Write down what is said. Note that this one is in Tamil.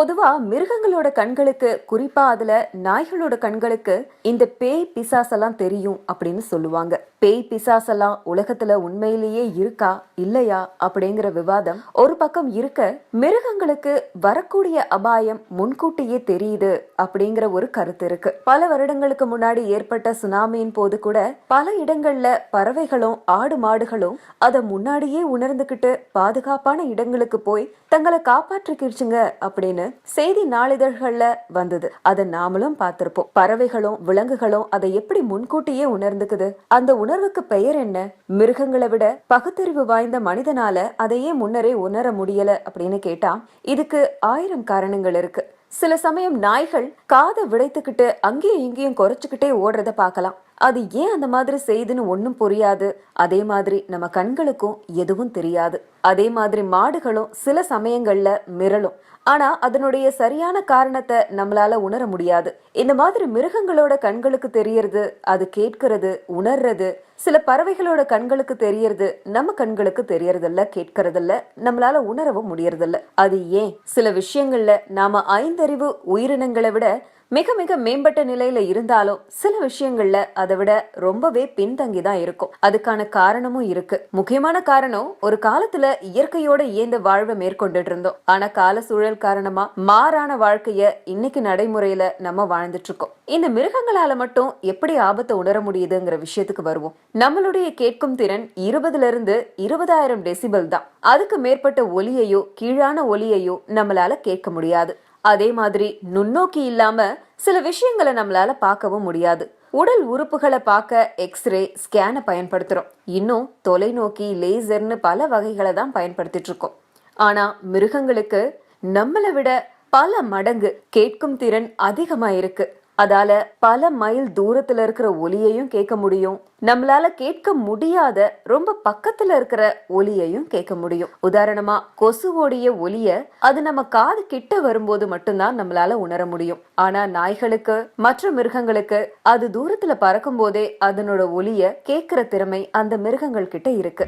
பொதுவா மிருகங்களோட கண்களுக்கு குறிப்பா அதுல நாய்களோட கண்களுக்கு இந்த பேய் பிசாசெல்லாம் தெரியும் அப்படின்னு சொல்லுவாங்க. பேய் பிசாசெல்லாம் உலகத்துல உண்மையிலேயே இருக்கா இல்லையா அப்படிங்கிற விவாதம் ஒரு பக்கம் இருக்க மிருகங்களுக்கு வரக்கூடிய அபாயம் முன்கூட்டியே தெரியுது அப்படிங்கிற ஒரு கருத்து இருக்கு. பல வருடங்களுக்கு முன்னாடி ஏற்பட்ட சுனாமியின் போது கூட பல இடங்கள்ல பறவைகளும் ஆடு மாடுகளும் அதை முன்னாடியே உணர்ந்துகிட்டு பாதுகாப்பான இடங்களுக்கு போய் தங்களை காப்பாற்றிக்கிடுச்சுங்க அப்படின்னு செய்தி நாளிதழ்கள்ல வந்தது. அதை நாமளும் பார்த்திருப்போம். பறவைகளும் விலங்குகளும் அதை எப்படி முன்கூட்டியே உணர்ந்துக்குது? அந்த உணர்வுக்கு பெயர் என்ன? மிருகங்களை விட பகுத்தறிவு வாய்ந்த மனிதனால அதையே முன்னரே உணர முடியல அப்படின்னு கேட்டா இதுக்கு ஆயிரம் காரணங்கள் இருக்கு. சில சமயம் நாய்கள் காதை விடைத்துக்கிட்டு அங்கேயும் இங்கேயும் குறைச்சுக்கிட்டே ஓடுறத பார்க்கலாம். அது ஏன் அந்த மாதிரி செய்துன்னு ஒன்றும் புரியாது. அதே மாதிரி நம்ம கண்களுக்கும் எதுவும் தெரியாது. அதே மாதிரி மாடுகளும் சில சமயங்கள்ல மிரளும். ஆனா அதனுடைய சரியான காரணத்தை நம்மளால உணர முடியாது. இந்த மாதிரி மிருகங்களோட கண்களுக்கு தெரியறது அது கேட்கிறது உணர்றது சில பறவைகளோட கண்களுக்கு தெரியறது நம்ம கண்களுக்கு தெரியறதில்ல கேட்கறதில்ல நம்மளால உணரவும் முடியறதில்ல. அது ஏன்? சில விஷயங்கள்ல நாம ஐந்தறிவு உயிரினங்களை விட மிக மிக மேம்பட்ட நிலையில இருந்தாலும் சில விஷயங்கள்ல அதை விட ரொம்பவே பின்தங்கி தான் இருக்கும். அதுக்கான காரணமும் இருக்கு. முக்கியமான காரணம் ஒரு காலத்துல இயற்கையோட இயந்த வாழ்வை மேற்கொண்டுட்டு இருந்தோம் ஆனா கால சூழல் காரணமா மாறான வாழ்க்கைய இன்னைக்கு நடைமுறையில நம்ம வாழ்ந்துட்டு இருக்கோம் இந்த மிருகங்களால மட்டும் எப்படி ஆபத்தை உணர முடியுதுங்கிற விஷயத்துக்கு வருவோம். நம்மளுடைய கேட்கும் திறன் இருபதுல இருந்து இருபதாயிரம் டெசிபல் தான். அதுக்கு மேற்பட்ட ஒலியையோ கீழான ஒலியையோ நம்மளால கேட்க முடியாது. அதே மாதிரி நுண்ணோக்கி இல்லாம சில விஷயங்களை நம்மளால பார்க்கவும் முடியாது. உடல் உறுப்புகளை பார்க்க எக்ஸ்ரே ஸ்கேனை பயன்படுத்துறோம். இன்னும் தொலைநோக்கி லேசர்னு பல வகைகளை தான் பயன்படுத்திட்டு இருக்கோம். ஆனா மிருகங்களுக்கு நம்மளை விட பல மடங்கு கேட்கும் திறன் அதிகமா இருக்கு அதால பல மைல் தூரத்துல இருக்கிற ஒலியையும் கேட்க முடியும். நம்மளால கேட்க முடியாத ரொம்ப பக்கத்துல இருக்கிற ஒலியையும் கேட்க முடியும். உதாரணமா கொசுவோடைய ஒலிய அது நம்ம காது கிட்ட வரும்போது மட்டும்தான் நம்மளால உணர முடியும். ஆனா நாய்களுக்கு மற்ற மிருகங்களுக்கு அது தூரத்துல பறக்கும் போதே அதனோட ஒலிய கேட்கிற திறமை அந்த மிருகங்கள் கிட்ட இருக்கு.